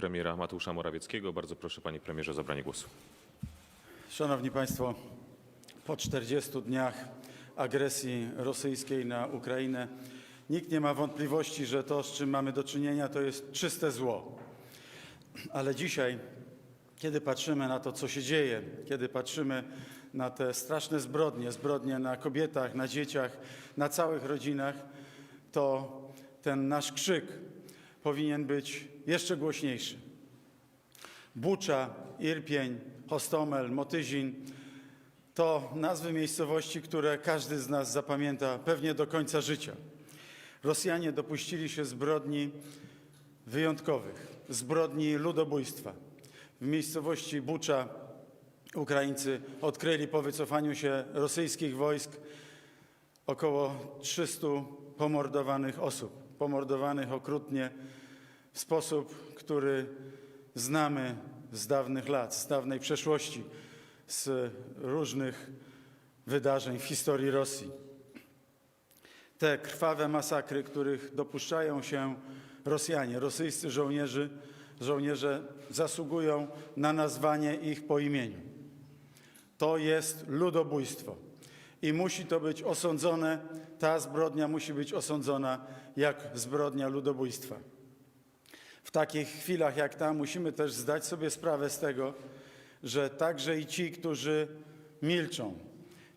premiera Mateusza Morawieckiego. Bardzo proszę, panie premierze, o zabranie głosu. Szanowni Państwo, po 40 dniach agresji rosyjskiej na Ukrainę nikt nie ma wątpliwości, że to, z czym mamy do czynienia, to jest czyste zło. Ale dzisiaj, kiedy patrzymy na to, co się dzieje, kiedy patrzymy na te straszne zbrodnie, zbrodnie na kobietach, na dzieciach, na całych rodzinach, to ten nasz krzyk powinien być jeszcze głośniejszy. Bucza, Irpień, Hostomel, Motyzin to nazwy miejscowości, które każdy z nas zapamięta pewnie do końca życia. Rosjanie dopuścili się zbrodni wyjątkowych, zbrodni ludobójstwa. W miejscowości Bucza Ukraińcy odkryli po wycofaniu się rosyjskich wojsk około 300 pomordowanych osób, pomordowanych okrutnie w sposób, który znamy z dawnych lat, z dawnej przeszłości, z różnych wydarzeń w historii Rosji. Te krwawe masakry, których dopuszczają się Rosjanie, rosyjscy żołnierzy, żołnierze zasługują na nazwanie ich po imieniu. To jest ludobójstwo i musi to być osądzone, ta zbrodnia musi być osądzona jak zbrodnia ludobójstwa. W takich chwilach jak ta musimy też zdać sobie sprawę z tego, że także i ci, którzy milczą,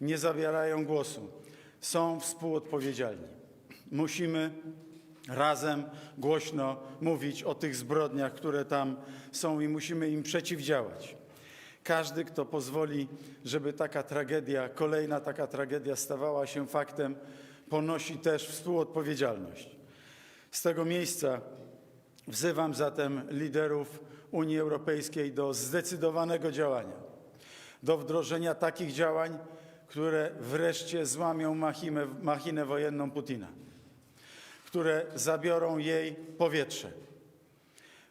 nie zabierają głosu, są współodpowiedzialni. Musimy razem głośno mówić o tych zbrodniach, które tam są i musimy im przeciwdziałać. Każdy, kto pozwoli, żeby taka tragedia, kolejna taka tragedia stawała się faktem, ponosi też współodpowiedzialność. Z tego miejsca Wzywam zatem liderów Unii Europejskiej do zdecydowanego działania, do wdrożenia takich działań, które wreszcie złamią machinę, machinę wojenną Putina, które zabiorą jej powietrze,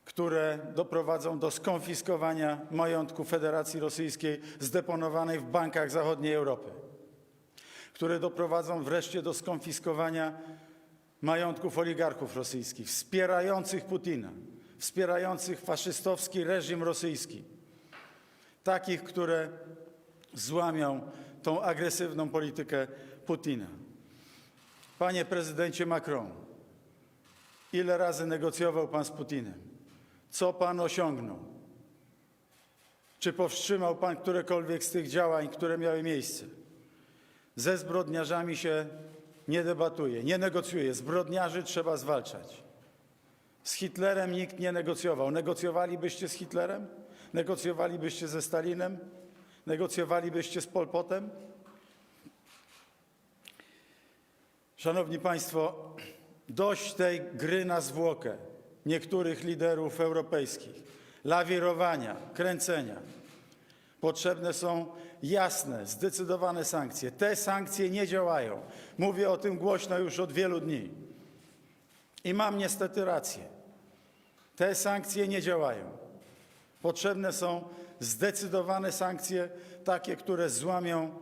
które doprowadzą do skonfiskowania majątku Federacji Rosyjskiej zdeponowanej w bankach zachodniej Europy, które doprowadzą wreszcie do skonfiskowania majątków oligarchów rosyjskich, wspierających Putina, wspierających faszystowski reżim rosyjski, takich, które złamią tą agresywną politykę Putina. Panie prezydencie Macron, ile razy negocjował pan z Putinem? Co pan osiągnął? Czy powstrzymał pan którekolwiek z tych działań, które miały miejsce? Ze zbrodniarzami się nie debatuje, nie negocjuje. Zbrodniarzy trzeba zwalczać. Z Hitlerem nikt nie negocjował. Negocjowalibyście z Hitlerem? Negocjowalibyście ze Stalinem? Negocjowalibyście z Pol Potem? Szanowni Państwo, dość tej gry na zwłokę niektórych liderów europejskich, lawirowania, kręcenia. Potrzebne są jasne, zdecydowane sankcje. Te sankcje nie działają. Mówię o tym głośno już od wielu dni. I mam niestety rację. Te sankcje nie działają. Potrzebne są zdecydowane sankcje, takie, które złamią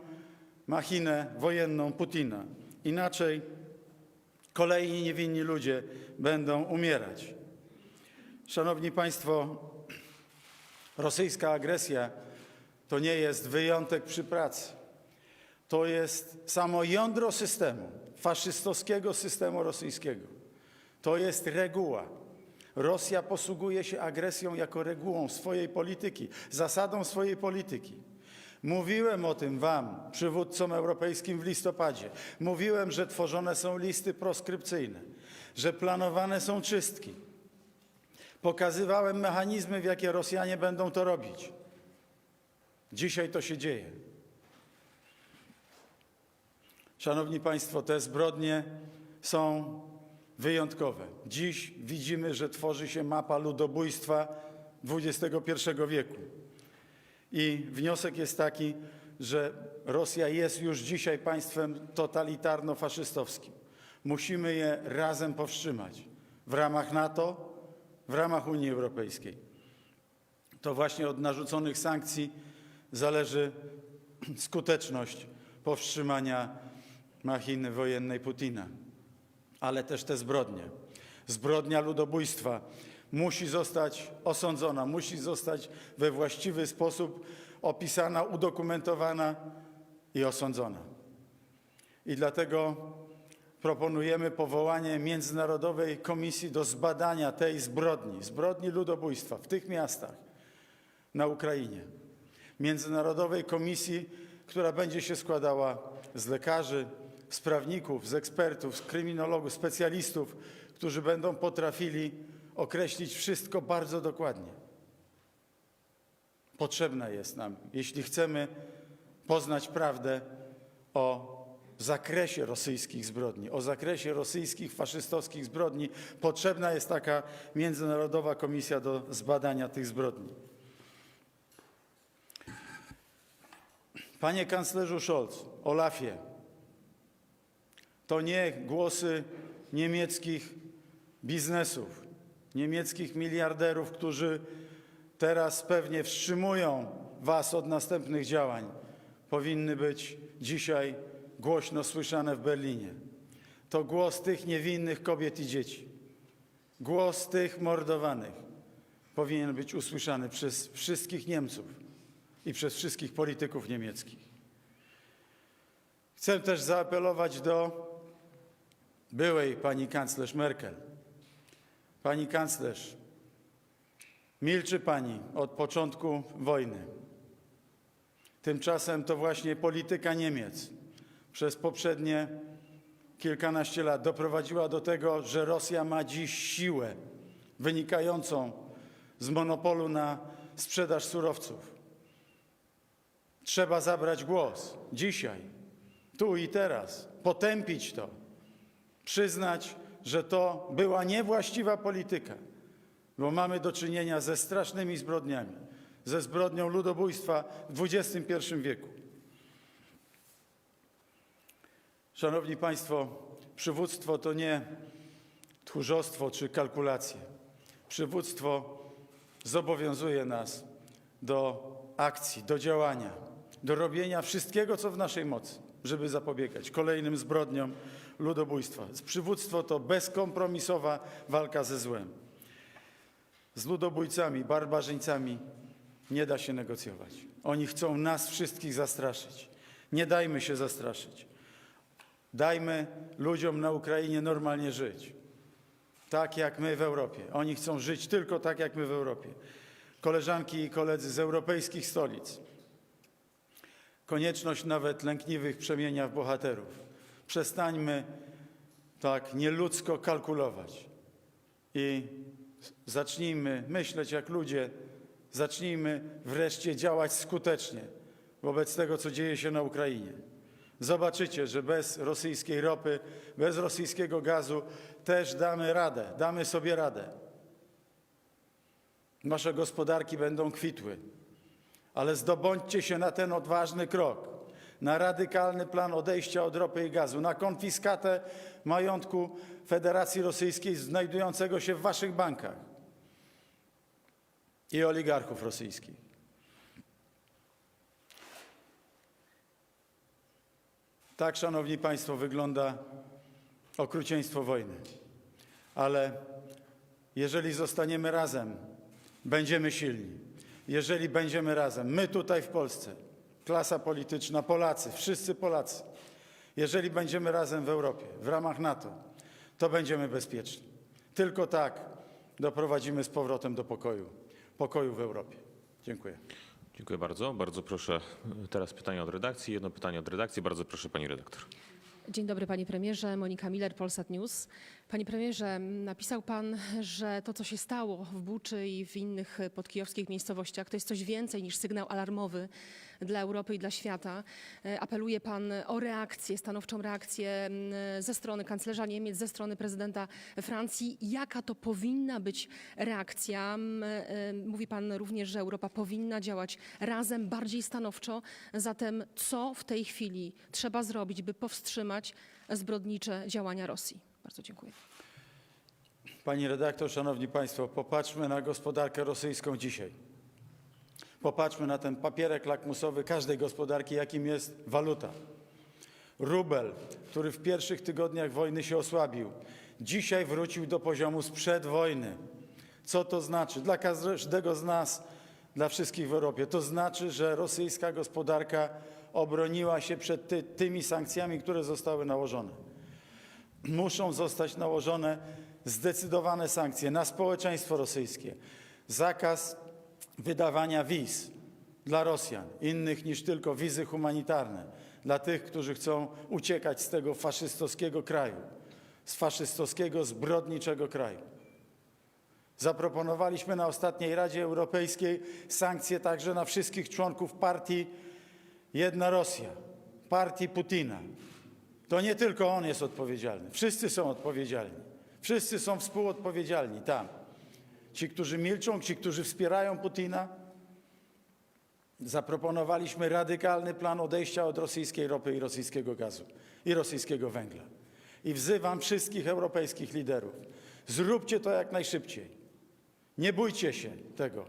machinę wojenną Putina. Inaczej kolejni niewinni ludzie będą umierać. Szanowni Państwo, rosyjska agresja to nie jest wyjątek przy pracy. To jest samo jądro systemu, faszystowskiego systemu rosyjskiego. To jest reguła. Rosja posługuje się agresją jako regułą swojej polityki, zasadą swojej polityki. Mówiłem o tym Wam, przywódcom europejskim w listopadzie. Mówiłem, że tworzone są listy proskrypcyjne, że planowane są czystki. Pokazywałem mechanizmy, w jakie Rosjanie będą to robić. Dzisiaj to się dzieje. Szanowni Państwo, te zbrodnie są wyjątkowe. Dziś widzimy, że tworzy się mapa ludobójstwa XXI wieku. I wniosek jest taki, że Rosja jest już dzisiaj państwem totalitarno-faszystowskim. Musimy je razem powstrzymać w ramach NATO, w ramach Unii Europejskiej. To właśnie od narzuconych sankcji zależy skuteczność powstrzymania machiny wojennej Putina, ale też te zbrodnie. Zbrodnia ludobójstwa musi zostać osądzona, musi zostać we właściwy sposób opisana, udokumentowana i osądzona. I dlatego proponujemy powołanie Międzynarodowej Komisji do zbadania tej zbrodni, zbrodni ludobójstwa w tych miastach na Ukrainie. Międzynarodowej Komisji, która będzie się składała z lekarzy, z prawników, z ekspertów, z kryminologów, specjalistów, którzy będą potrafili określić wszystko bardzo dokładnie. Potrzebna jest nam, jeśli chcemy poznać prawdę o zakresie rosyjskich zbrodni, o zakresie rosyjskich faszystowskich zbrodni, potrzebna jest taka międzynarodowa komisja do zbadania tych zbrodni. Panie kanclerzu Scholz, Olafie, to nie głosy niemieckich biznesów, niemieckich miliarderów, którzy teraz pewnie wstrzymują Was od następnych działań, powinny być dzisiaj głośno słyszane w Berlinie. To głos tych niewinnych kobiet i dzieci. Głos tych mordowanych powinien być usłyszany przez wszystkich Niemców i przez wszystkich polityków niemieckich. Chcę też zaapelować do byłej pani kanclerz Merkel. Pani kanclerz, milczy pani od początku wojny. Tymczasem to właśnie polityka Niemiec przez poprzednie kilkanaście lat doprowadziła do tego, że Rosja ma dziś siłę wynikającą z monopolu na sprzedaż surowców. Trzeba zabrać głos. Dzisiaj, tu i teraz, potępić to, przyznać, że to była niewłaściwa polityka, bo mamy do czynienia ze strasznymi zbrodniami, ze zbrodnią ludobójstwa w XXI wieku. Szanowni Państwo, przywództwo to nie tchórzostwo czy kalkulacje. Przywództwo zobowiązuje nas do akcji, do działania, do robienia wszystkiego, co w naszej mocy, żeby zapobiegać kolejnym zbrodniom ludobójstwa. Przywództwo to bezkompromisowa walka ze złem. Z ludobójcami, barbarzyńcami nie da się negocjować. Oni chcą nas wszystkich zastraszyć. Nie dajmy się zastraszyć. Dajmy ludziom na Ukrainie normalnie żyć. Tak jak my w Europie. Oni chcą żyć tylko tak jak my w Europie. Koleżanki i koledzy z europejskich stolic. Konieczność nawet lękliwych przemienia w bohaterów. Przestańmy tak nieludzko kalkulować i zacznijmy myśleć jak ludzie, zacznijmy wreszcie działać skutecznie wobec tego, co dzieje się na Ukrainie. Zobaczycie, że bez rosyjskiej ropy, bez rosyjskiego gazu też damy radę, damy sobie radę. Nasze gospodarki będą kwitły, ale zdobądźcie się na ten odważny krok, na radykalny plan odejścia od ropy i gazu, na konfiskatę majątku Federacji Rosyjskiej znajdującego się w waszych bankach i oligarchów rosyjskich. Tak, szanowni państwo, wygląda okrucieństwo wojny. Ale jeżeli zostaniemy razem, będziemy silni. Jeżeli będziemy razem, my tutaj w Polsce, klasa polityczna, Polacy, wszyscy Polacy, jeżeli będziemy razem w Europie, w ramach NATO, to będziemy bezpieczni. Tylko tak doprowadzimy z powrotem do pokoju, pokoju w Europie. Dziękuję. Dziękuję bardzo. Bardzo proszę teraz pytanie od redakcji. Jedno pytanie od redakcji. Bardzo proszę pani redaktor. Dzień dobry panie premierze, Monika Miller, Polsat News. Panie premierze, napisał pan, że to co się stało w Buczy i w innych podkijowskich miejscowościach to jest coś więcej niż sygnał alarmowy dla Europy i dla świata. E, Apeluje pan o reakcję, stanowczą reakcję m, ze strony kanclerza Niemiec, ze strony prezydenta Francji. Jaka to powinna być reakcja? E, Mówi pan również, że Europa powinna działać razem, bardziej stanowczo. Zatem co w tej chwili trzeba zrobić, by powstrzymać zbrodnicze działania Rosji? Bardzo dziękuję. Pani redaktor, szanowni państwo, popatrzmy na gospodarkę rosyjską dzisiaj. Popatrzmy na ten papierek lakmusowy każdej gospodarki, jakim jest waluta. Rubel, który w pierwszych tygodniach wojny się osłabił, dzisiaj wrócił do poziomu sprzed wojny. Co to znaczy? Dla każdego z nas, dla wszystkich w Europie. To znaczy, że rosyjska gospodarka obroniła się przed ty, tymi sankcjami, które zostały nałożone. Muszą zostać nałożone zdecydowane sankcje na społeczeństwo rosyjskie. Zakaz wydawania wiz dla Rosjan, innych niż tylko wizy humanitarne, dla tych, którzy chcą uciekać z tego faszystowskiego kraju, z faszystowskiego, zbrodniczego kraju. Zaproponowaliśmy na ostatniej Radzie Europejskiej sankcje także na wszystkich członków partii Jedna Rosja, partii Putina. To nie tylko on jest odpowiedzialny, wszyscy są odpowiedzialni. Wszyscy są współodpowiedzialni tam. Ci, którzy milczą, ci, którzy wspierają Putina. Zaproponowaliśmy radykalny plan odejścia od rosyjskiej ropy i rosyjskiego gazu i rosyjskiego węgla. I wzywam wszystkich europejskich liderów: zróbcie to jak najszybciej. Nie bójcie się tego.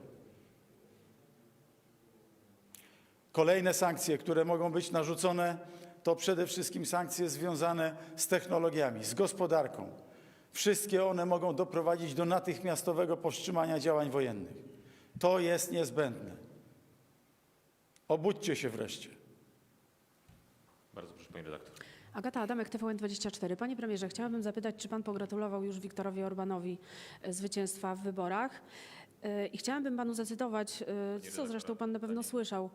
Kolejne sankcje, które mogą być narzucone, to przede wszystkim sankcje związane z technologiami, z gospodarką. Wszystkie one mogą doprowadzić do natychmiastowego powstrzymania działań wojennych. To jest niezbędne. Obudźcie się wreszcie. Bardzo proszę, pani redaktor. Agata Adamek, TVN24. Panie premierze, chciałabym zapytać, czy pan pogratulował już Wiktorowi Orbanowi e, zwycięstwa w wyborach? I chciałabym panu zacytować, e, co zresztą pan na pewno słyszał,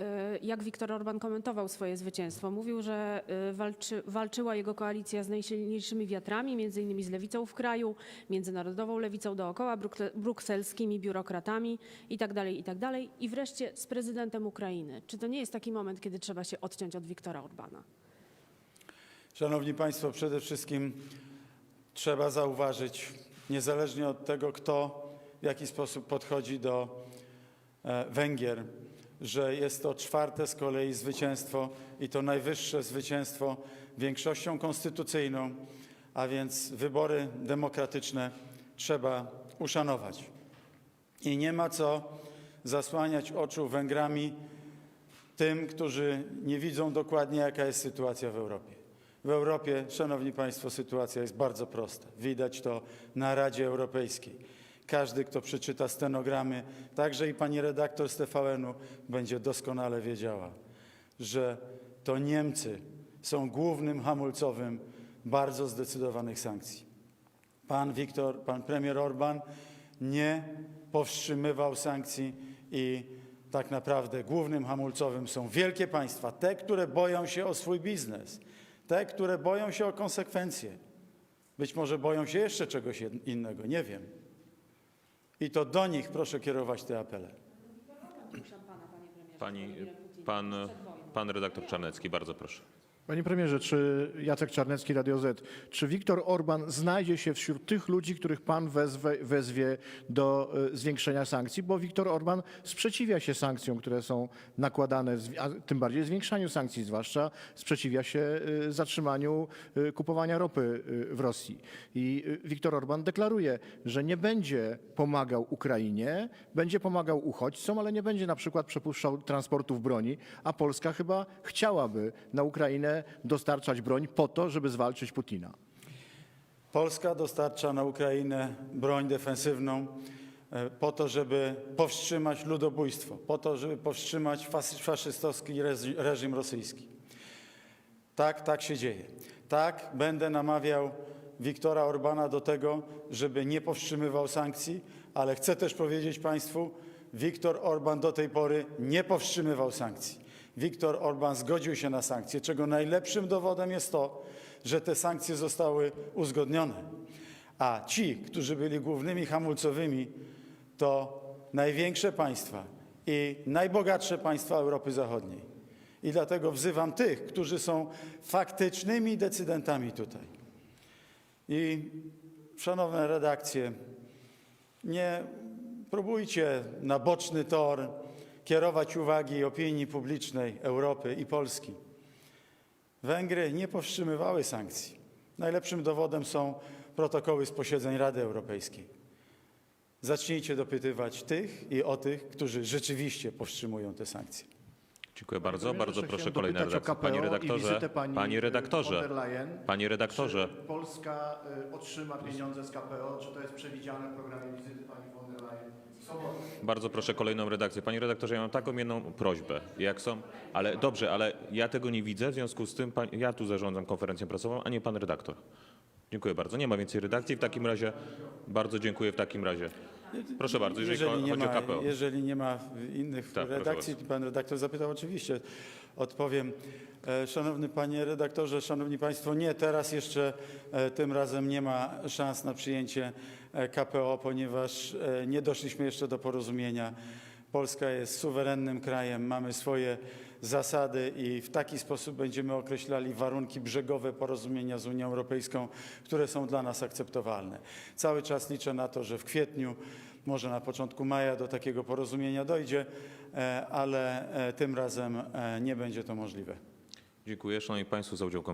e, jak Viktor Orban komentował swoje zwycięstwo. Mówił, że e, walczy, walczyła jego koalicja z najsilniejszymi wiatrami, między innymi z lewicą w kraju, międzynarodową lewicą dookoła, brukselskimi biurokratami itd., itd. I wreszcie z prezydentem Ukrainy. Czy to nie jest taki moment, kiedy trzeba się odciąć od Viktora Orbana? Szanowni Państwo, przede wszystkim trzeba zauważyć, niezależnie od tego, kto w jaki sposób podchodzi do e, Węgier, że jest to czwarte z kolei zwycięstwo i to najwyższe zwycięstwo większością konstytucyjną, a więc wybory demokratyczne trzeba uszanować. I nie ma co zasłaniać oczu Węgrami tym, którzy nie widzą dokładnie, jaka jest sytuacja w Europie. W Europie, Szanowni Państwo, sytuacja jest bardzo prosta. Widać to na Radzie Europejskiej. Każdy, kto przeczyta stenogramy, także i pani redaktor z TVN-u, będzie doskonale wiedziała, że to Niemcy są głównym hamulcowym bardzo zdecydowanych sankcji. Pan Viktor, pan premier Orban nie powstrzymywał sankcji i tak naprawdę głównym hamulcowym są wielkie państwa, te, które boją się o swój biznes, te, które boją się o konsekwencje. Być może boją się jeszcze czegoś innego, nie wiem. I to do nich proszę kierować te apele. Pani, pan, pan redaktor Czarnecki, bardzo proszę. Panie premierze, czy Jacek Czarnecki, Radio Z, czy Viktor Orban znajdzie się wśród tych ludzi, których pan wezwe, wezwie do e, zwiększenia sankcji? Bo Viktor Orban sprzeciwia się sankcjom, które są nakładane, a tym bardziej zwiększaniu sankcji, zwłaszcza sprzeciwia się e, zatrzymaniu e, kupowania ropy w Rosji. I Viktor Orban deklaruje, że nie będzie pomagał Ukrainie, będzie pomagał uchodźcom, ale nie będzie na przykład przepuszczał transportów broni, a Polska chyba chciałaby na Ukrainę dostarczać broń po to, żeby zwalczyć Putina. Polska dostarcza na Ukrainę broń defensywną e, po to, żeby powstrzymać ludobójstwo, po to, żeby powstrzymać fas- faszystowski reżim- rosyjski. Tak, tak się dzieje. Tak, będę namawiał Wiktora Orbana do tego, żeby nie powstrzymywał sankcji, ale chcę też powiedzieć Państwu, Viktor Orban do tej pory nie powstrzymywał sankcji. Viktor Orban zgodził się na sankcje, czego najlepszym dowodem jest to, że te sankcje zostały uzgodnione. A ci, którzy byli głównymi hamulcowymi, to największe państwa i najbogatsze państwa Europy Zachodniej. I dlatego wzywam tych, którzy są faktycznymi decydentami tutaj. I szanowne redakcje, nie próbujcie na boczny tor kierować uwagi opinii publicznej Europy i Polski. Węgry nie powstrzymywały sankcji. Najlepszym dowodem są protokoły z posiedzeń Rady Europejskiej. Zacznijcie dopytywać tych i o tych, którzy rzeczywiście powstrzymują te sankcje. Dziękuję bardzo. Bardzo proszę redakcja. KPO Panie redaktorze, pani, panie y, redaktorze, von der Leyen. panie redaktorze. Czy Polska y, otrzyma pieniądze z KPO? Czy to jest przewidziane w programie wizyty pani von der Leyen? Bardzo proszę kolejną redakcję. Panie redaktorze, ja mam taką jedną prośbę. Jak są, ale dobrze, ale ja tego nie widzę, w związku z tym pan, ja tu zarządzam konferencję prasową, a nie pan redaktor. Dziękuję bardzo. Nie ma więcej redakcji. W takim razie bardzo dziękuję w takim razie. Proszę bardzo, jeżeli, Jeżeli nie, chodzi o ma, KPO. jeżeli nie ma innych Tak, redakcji, pan redaktor zapytał, oczywiście odpowiem. E, Szanowny panie redaktorze, szanowni państwo, nie, teraz jeszcze e, tym razem nie ma szans na przyjęcie e, KPO, ponieważ nie doszliśmy jeszcze do porozumienia. Polska jest suwerennym krajem, mamy swoje zasady i w taki sposób będziemy określali warunki brzegowe porozumienia z Unią Europejską, które są dla nas akceptowalne. Cały czas liczę na to, że w kwietniu, może na początku maja do takiego porozumienia dojdzie, e, ale e, tym razem e, nie będzie to możliwe. Dziękuję Szanowni Państwo za udział w konferencji.